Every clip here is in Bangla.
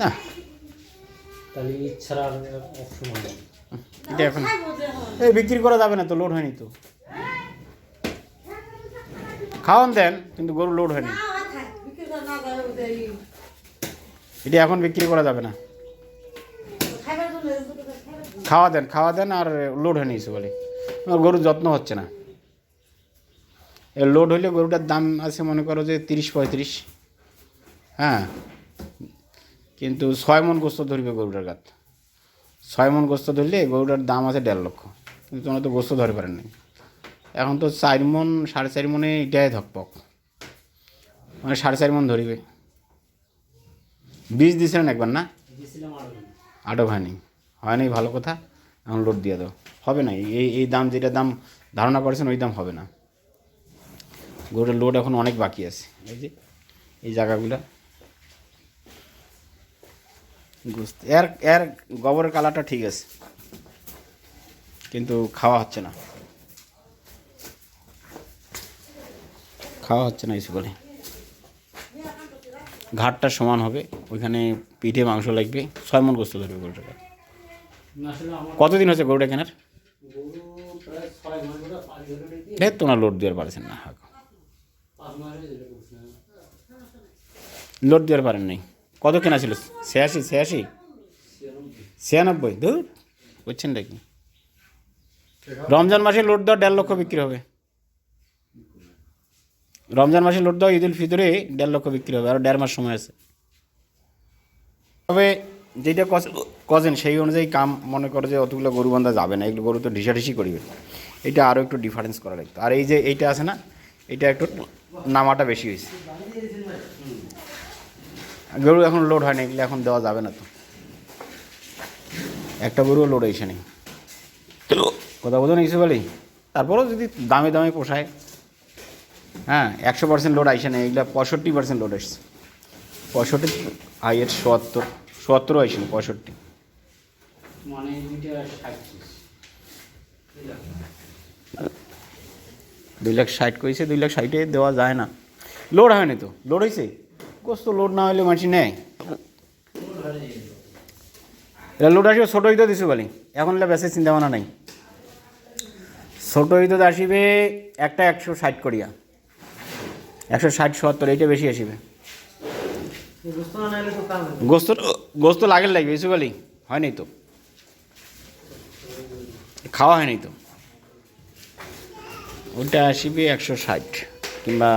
না। তাহলে ইচ্ছার অপশন হবে এটা এখন এই বিক্রি করা যাবে না তো লোড হয়নি তো। খাওয়ান দেন কিন্তু গরু লোড হয়নি। এটা এখন বিক্রি করা যাবে না। খাওয়া দেন খাওয়া দেন আর লোড হয়নি কিছু বলে আমার গরুর যত্ন হচ্ছে না। এ লোড হইলে গরুটার দাম আছে মনে করো যে তিরিশ পঁয়ত্রিশ। হ্যাঁ। কিন্তু ছয় মন গোস্ত ধরবে গরুটার গাত। ছয় মন গোস্ত ধরলে গরুটার দাম আছে দেড় লক্ষ। কিন্তু তোমরা তো গোস্ত ধরে পারেন নাই। এখন তো চার মন, সাড়ে চার মনে এটাই ধকপক। মানে সাড়ে চার মন ধরিবে। বীজ দিয়েছিলেন একবার না? আটক হয়নি হয়নি ভালো কথা। এখন লোড দিয়ে দাও। হবে না। এই এই দাম যেটা দাম ধারণা করেছেন, ওই দাম হবে না। গরুটার লোড এখন অনেক বাকি আছে। এই যে, এই জায়গাগুলো। গোস্ত। এর এর গোবরের কালারটা ঠিক আছে। কিন্তু খাওয়া হচ্ছে না। খাওয়া হচ্ছে না কিছু বলে ঘাটটা সমান হবে। ওইখানে পিঠে, মাংস লাগবে। ছয় মন গোস্ত ধরবে গরুটাকে কতদিন হচ্ছে গরুটা কেনার? গরু প্রায় ছয় মাস ধরে পাঁচ ধরে রেখে হে তোমরা লোড দেওয়ার পারছেন না। লোড দেওয়ার পারেন নাই। কত কেনা ছিল? ছিয়াশি ছিয়াশি? ছিয়ানব্বই, ধুর। বুঝছেন নাকি? রমজান মাসে লোড দেওয়া দেড় লক্ষ বিক্রি হবে। রমজান মাসে লোড দেওয়া ঈদুল ফিতরে দেড় লক্ষ বিক্রি হবে আরও দেড় মাস সময় আছে। তবে যেটা কজেন সেই অনুযায়ী কাম মনে করে যে অতগুলো গরু বান্ধা যাবে না, এগুলো গরু তো ঢিসাঢিসি করিবে। এটা আরও একটু ডিফারেন্স করা লাগতো আর এই যে এইটা আছে না, এটা একটু নামাটা বেশি হয়েছে। গরু এখন লোড হয়নি এগুলো এখন দেওয়া যাবে না তো। একটা গরুও লোড এসে নেই কথা বোঝো ইসে বলি তারপরেও যদি দামে দামে পোষায় হ্যাঁ একশো পার্সেন্ট লোড আইসে নেই এগুলো পঁয়ষট্টি পার্সেন্ট লোড এসছে। পঁয়ষট্টি আইয়ের সোয়াত্তর সোয়াত্তরও আইসে পঁয়ষট্টি। মানে দুই লাখ ষাট কইছে দুই লাখ ষাটে দেওয়া যায় না। লোড হয়নি তো লোড হয়েছে কোস তো লোড না হলে মানুষ নেয় এটা লোড আসবে ছোটো ঈদও দিছো বলি এখন বেশি চিন্তা ভাবনা নাই। ছোটো ঈদত আসিবে একটা একশো ষাট করিয়া। একশো ষাট, সত্তর, এইটা বেশি আসিবে। গোস্ত গোস্ত লাগের লাগবে ইসু বলি হয়নি তো। খাওয়া হয়নি তো। ওইটা আসবে একশো ষাট কিংবা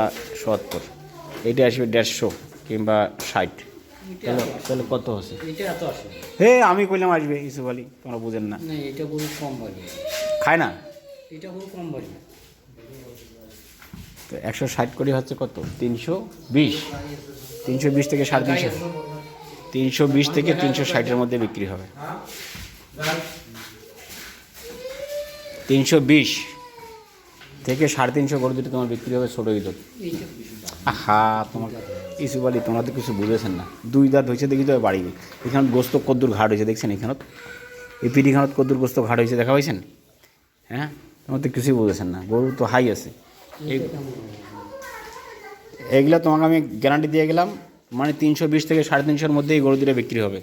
সত্তর। এইটা আসবে দেড়শো। কিংবা ষাট। তাহলে তাহলে কত আছে? এটা এত আসে না। হে আমি কইলাম আসবে ইসু বলি তোমরা বুঝেন না। না এটা গরু কম বাড়ি খায় না? এটা গরু কম বাড়ি তো একশো ষাট করে হচ্ছে কত? তিনশো বিশ। তিনশো বিশ থেকে সাড়ে তিনশো। তিনশো বিশ থেকে তিনশো ষাটের মধ্যে বিক্রি হবে। তিনশো বিশ থেকে সাড়ে তিনশো করে দুটো তোমার বিক্রি হবে ছোটো দাম। আহা, তোমার কিছু বলি, তোমরা তো কিছু বুঝেছেন না। দুই দাঁত হয়েছে দেখি তো বাড়ি। এখানে গোস্ত কদ্দুর ঘাট হয়েছে, দেখছেন এখানত? এই পিঠিখানত কদ্দুর গোস্ত ঘাট হয়েছে, দেখা হয়েছেন হ্যাঁ? তোমার তো কিছুই বুঝেছেন না, গরু তো হাই আছে? এগুলো তোমাকে আমি গ্যারান্টি দিয়ে গেলাম মানে তিনশো বিশ থেকে সাড়ে তিনশোর মধ্যে এই গরু দুটো বিক্রি হবে।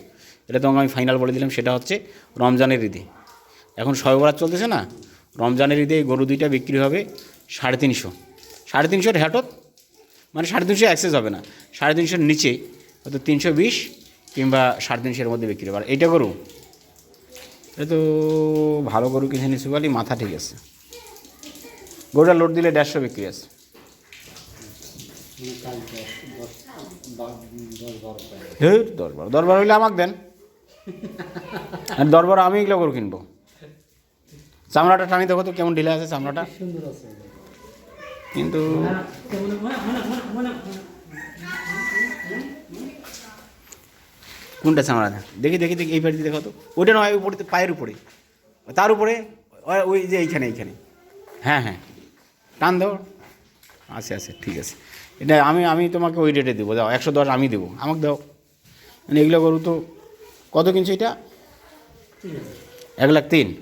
এটা তোমাকে আমি ফাইনাল বলে দিলাম, সেটা হচ্ছে রমজানের ঈদে। এখন সয়বরাত চলতেছে না, রমজানের ঈদে গরু দুইটা বিক্রি হবে সাড়ে তিনশো। সাড়ে তিনশোর হ্যাটত মানে সাড়ে তিনশো অ্যাক্সেস হবে না। সাড়ে তিনশোর নিচে, হয়তো তিনশো বিশ কিংবা সাড়ে তিনশোর মধ্যে বিক্রি হবে। আর এইটা গরু, এটা তো ভালো গরু কিনে নিচ্ছি বলি মাথা ঠিক আছে। গরুটা লোড দিলে দেড়শো বিক্রি আছে। দরবার দরবার হইলে আমাকে দেন। আর দরবার আমি এগুলো গরু কিনবো। চামড়াটা টানি দেখো তো কেমন ঢিলা আছে চামড়াটা। সুন্দর আছে কিন্তু কোনটা চামড়া দেখি দেখি দেখি এই পাড়িতে দেখো তো। ওইটা নয় উপরে পায়ের উপরে। তার উপরে ওই- ওই যে এইখানে এইখানে। হ্যাঁ হ্যাঁ। টান দাও। আছে আছে ঠিক আছে। এটা আমি আমি তোমাকে ওই রেটে দেবো। দাও একশো দশ আমি দেবো। আমাকে দাও। মানে এগুলো গরু তো কত কিনছো এটা? এক লাখ তিন।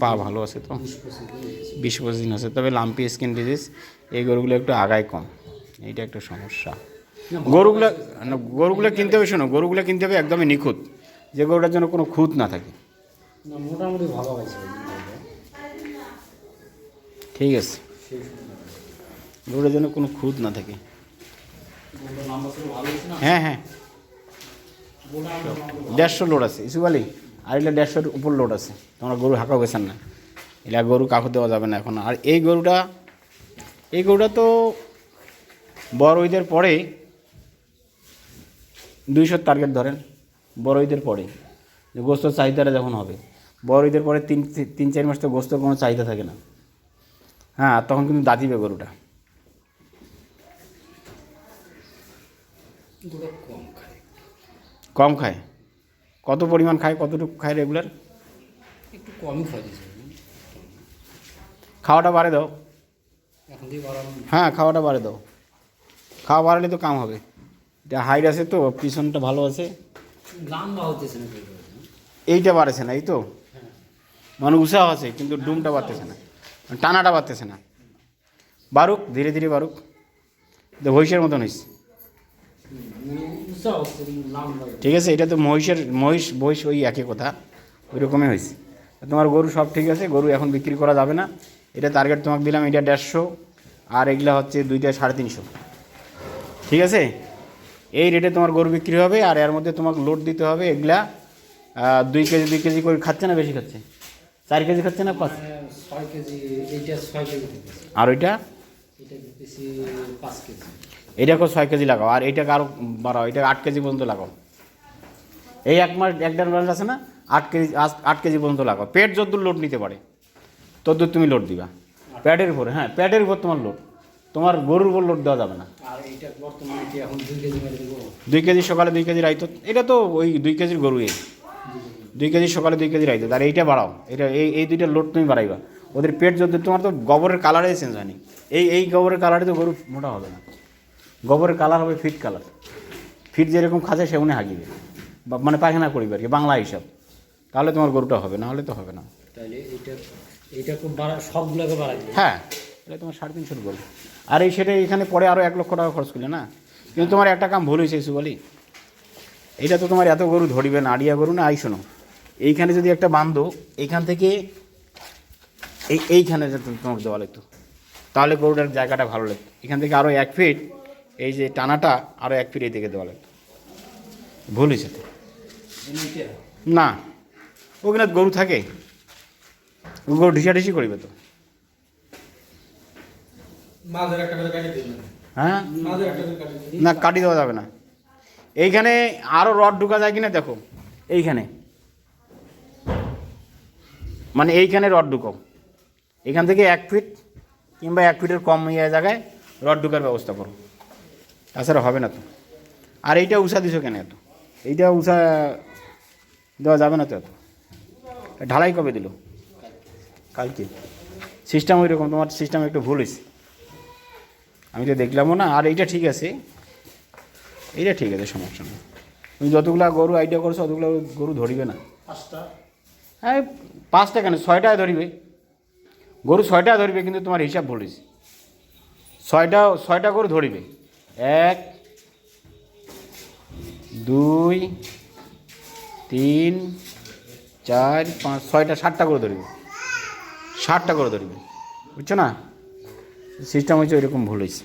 পা ভালো আছে তো? বিশ পঁচিশ দিন। আছে। তবে লাম্পি স্কিন ডিজিজ এই গরুগুলো একটু আগায় কম। এইটা একটা সমস্যা। গরুগুলো না, গরুগুলো কিনতে হবে শোনো গরুগুলো কিনতে হবে একদমই নিখুঁত। যে গরুটার জন্য কোনো খুঁত না থাকে। মোটামুটি ভালো। ঠিক আছে। গরুটার জন্য কোনো খুঁত না থাকে। হ্যাঁ হ্যাঁ। দেড়শো লোড আছে। ইসু আলী আর এগুলো দেড়শোর উপর লোড আছে। তোমরা গরু হাঁকাও গেছেন না। এগুলা গরু কাকু দেওয়া যাবে না এখন। আর এই গরুটা এই গরুটা তো বড় ঈদের পরে দুইশোর টার্গেট ধরেন বড় ঈদের পরে যে গোস্ত চাহিদাটা যখন হবে বড় ঈদের পরে তিন তিন চার মাস তো গোস্তের কোনো চাহিদা থাকে না। হ্যাঁ তখন কিন্তু দাঁতিবে গরুটা। গরুটা কম খায়। কম খায়। কত পরিমাণ খায় কতটুকু খায় রেগুলার একটু কমই খাওয়া খাওয়াটা বাড়ে দাও। এখন দিয়ে হ্যাঁ খাওয়াটা বাড়ে দাও। খাওয়া বাড়ালে তো কাম হবে। এটা হাইট আছে তো পিছনটা ভালো আছে। এইটা বাড়েছে না এই তো? হ্যাঁ। মানে উৎসাহ আছে কিন্তু ডুমটা বাড়তেছে না। টানাটা বাড়তেছে না। বারুক ধীরে ধীরে বারুক তো মহিষের মতন হয়েছে মানে উৎসাহ হচ্ছে কিন্তু লম্বা ঠিক আছে এটা তো মহিষের মহিষ বহিষ ওই একই কথা। ওই রকমই হয়েছে। তোমার গরু সব ঠিক আছে গরু এখন বিক্রি করা যাবে না। এটা টার্গেট তোমাকে দিলাম এটা দেড়শো আর এগুলা হচ্ছে দুইটা সাড়ে তিনশো। ঠিক আছে? এই রেটে তোমার গরু বিক্রি হবে আর এর মধ্যে তোমাকে লোড দিতে হবে এগুলা দুই কেজি দুই কেজি করে খাচ্ছে না বেশি খাচ্ছে? চার কেজি খাচ্ছে না পাঁচ? আর ওইটা? পাঁচ কেজি। এটাকেও ছয় কেজি লাগাও আর এইটাকে আরও বাড়াও এটা আট কেজি পর্যন্ত লাগাও। এই এক মাস এক দেড় মাস আছে না? আট কেজি আট কেজি পর্যন্ত লাগাও। পেট যদ্দূর লোড নিতে পারে তদ্দূর তুমি লোড দিবা। প্যাডের উপরে হ্যাঁ প্যাডের উপর তোমার লোড। তোমার গরুর উপর লোড দেওয়া যাবে না। দুই কেজি সকালে দুই কেজি রাইতো এটা তো ওই দুই কেজির গরু এই দুই কেজি সকালে দুই কেজি রাইতো আর এইটা বাড়াও। এটা এই এই দুইটা লোড তুমি বাড়াইবা। ওদের পেট যদি তোমার তো গোবরের কালারেই চেঞ্জ হয়নি। এই এই গোবরের কালারে তো গরু মোটা হবে না। গোবরের কালার হবে ফিট কালার। ফিট যেরকম খাচ্ছে সেমনি হাগিবে। বা মানে পায়খানা করিবে আর কি বাংলা হিসাব। তাহলে তোমার গরুটা হবে না হলে তো হবে না। তাহলে এইটা এইটা খুব বাড়া সবগুলোকে বাড়াই হ্যাঁ এটা তোমার সাড়ে তিনশোর গরু আর এই সেটা এখানে পরে আরও এক লক্ষ টাকা খরচ করলে না? কিন্তু তোমার একটা কাম ভুল হয়েছে সুবলি এটা তো তোমার এত গরু ধরিবে না আড়িয়া গরু না? আই শোনো এইখানে যদি একটা বান্ধো এইখান থেকে এই এইখানে যে তুমি- তোমাকে দেওয়া লাগতো তাহলে গরুটার জায়গাটা ভালো লাগতো। এখান থেকে আরও এক ফিট এই যে টানাটা আরও এক ফিট এই দিকে দেওয়া লাগতো ভুল হয়েছে তো? না। ওখানে গরু থাকে? গরু ঢিসাঢিসি করিবে তো? মাঝের একটা করে কাটি দিবেন। হ্যাঁ? না কাটি দেওয়া যাবে না। এইখানে আরও রড ঢুকা যায় কিনা দেখো। এইখানে। মানে এইখানে রড ঢুকাও। এখান থেকে এক ফিট কিংবা এক ফিটের কম ইয়ে জায়গায় রড ঢুকার ব্যবস্থা করো। তাছাড়া হবে না তো। আর এইটা উষা দিছো কেন এত? এইটা উষা দেওয়া যাবে না তো এত। ঢালাই কবে দিল? কালকে। সিস্টেম ওই রকম তোমার সিস্টেম একটু ভুল হয়েছে আমি তো দেখলামও না আর এইটা ঠিক আছে। এইটা ঠিক আছে সমস্যা নেই। তুমি যতগুলা গরু আইডিয়া করছ অতগুলো গরু ধরিবে না। হ্যাঁ পাঁচটা কেন? ছয়টায় ধরিবে। গরু ছয়টা ধরিবে কিন্তু তোমার হিসাব ভুল হয়েছে ছয়টা ছয়টা গরু ধরিবে। এক, দুই, তিন, চার, পাঁচ, ছয়টা, সাতটা করে ধরবি। ষাটটা করে ধরবে। বুঝছ না? সিস্টেম হচ্ছে ওইরকম ভুল হয়েছে